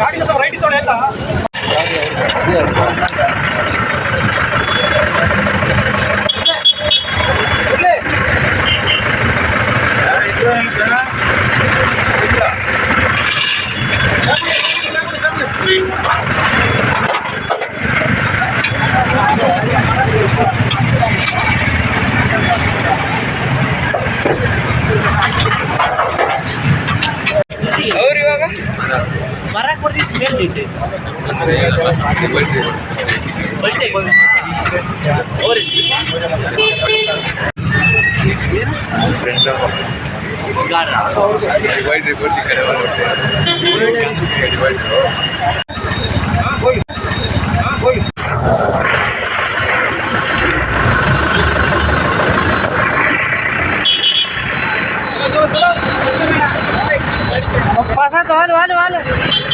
ಗಾಡಿ ರೈಟ್ ಇದ್ದಾವೆ ಅಂತ. डिवाइड रिपोर्ट दिखाने પાછા તો હાલ હાલ હાલ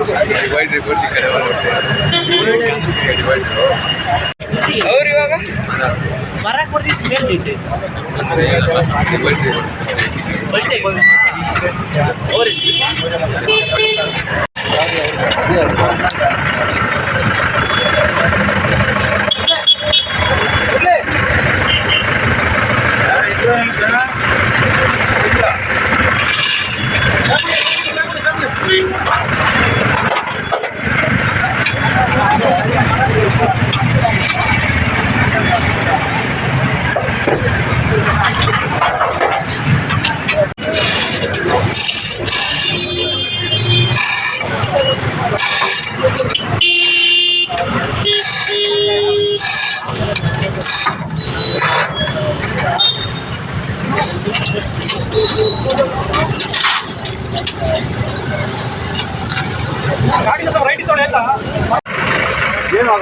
ಗಾಡ ಅವ್ರು ಇವಾಗ ಮರ ಕೊಡ್ತಿದ್ದು ಹೇಳ್ತಿದ್ದೆ ಬಲ್ಟೆ ಇರ್ಲಿ.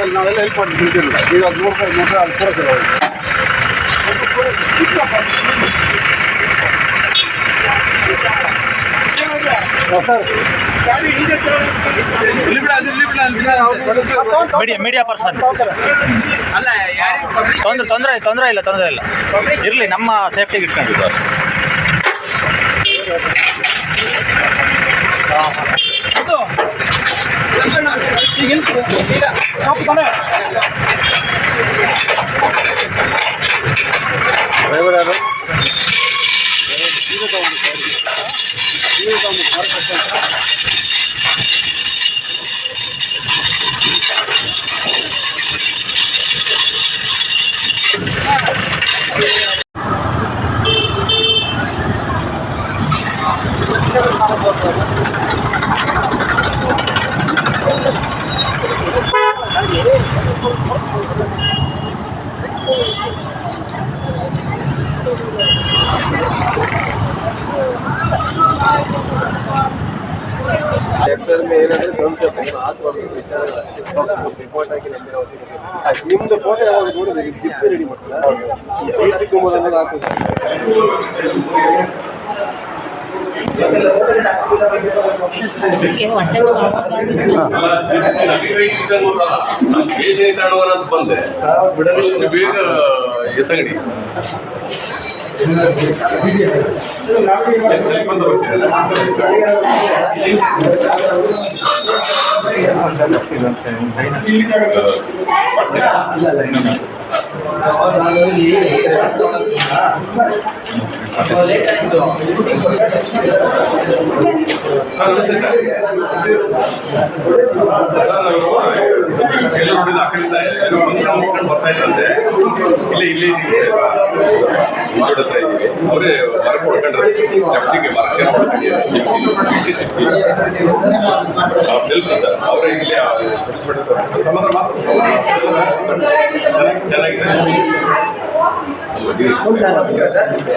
ನಾವೆಲ್ಲ ಹೆಲ್ಪ್ ಮಾಡಿ ಬಿಡ್ತಿರಲಿಲ್ಲ ಈಗ ಅದು ನೋಡ್ಕೊಂಡು ನೋಡ್ರೆ ಅಲ್ಲಿ ಕೊಡೋದಿಲ್ಲ ಅವ್ರಿಗೆ ಸರ್ ಗಾಡಿ ಹಿಂದೆ ಇಲ್ಲಿ ಬಿಡ ಅಲ್ಲಿ ಇಲ್ಲಿ ಬಿಡ ಅಲ್ಲಿ ಬಿಡ ಮೀಡಿಯಾ ಮೀಡಿಯಾ ಪರ್ಸನ್ ಅಲ್ಲ ಯಾರಿಗೆ ತೊಂದ್ರೆ ತೊಂದರೆ ತೊಂದರೆ ಇಲ್ಲ ತೊಂದರೆ ಇಲ್ಲ ಇರಲಿ ನಮ್ಮ ಸೇಫ್ಟಿಗೆ ಇಟ್ಕೊಂಡಿದ್ದು ಇದು ಈಗ காப்பு தானே ಲೆಫ್ಟರ್ ಏನಂದ್ರೆ ಧ್ವಂಸ ಆಸ್ವಾದ ವಿಚಾರಗಳ ರಿಪೋರ್ಟ್ ಆಗಿ ನಿಮ್ದು ಫೋಟೋ ಯಾವಾಗ ನೋಡಿದ್ರೆ ಜಿಪ್ಪಿ ರೆಡಿ ಮಾಡ್ತಾರೆ ಈ ಕುಂಭದ ಅನ್ನೋದು ಹಾಕೋದು ನಾನು ಕೇಸರಿ ತಾಡುವನ ಅಂತ ಬೇಗ ಎತ್ತಗಡಿ ಬರ್ತೀರಲ್ಲ? ಸರ್ ನಮಸ್ತೆ ಸರ್ ಸರ್ ಎಲ್ಲ ಬರ್ತಾ ಇದ್ದಂತೆ ಇಲ್ಲೇ ಇಲ್ಲೇ ಹತ್ರ ಇದೀವಿ ಅವರೇ ಮರಕ್ಕೆ ಹೊಡ್ಕೊಂಡ್ರೆ ಸಿಕ್ಕಿ ಸೆಲ್ಫ್ ಸರ್ ಅವರೇ ಇಲ್ಲೇ ತಮ್ಮ ಬೇರೆ ಮಾತು ಚೆನ್ನಾಗಿ ಚೆನ್ನಾಗಿದೆ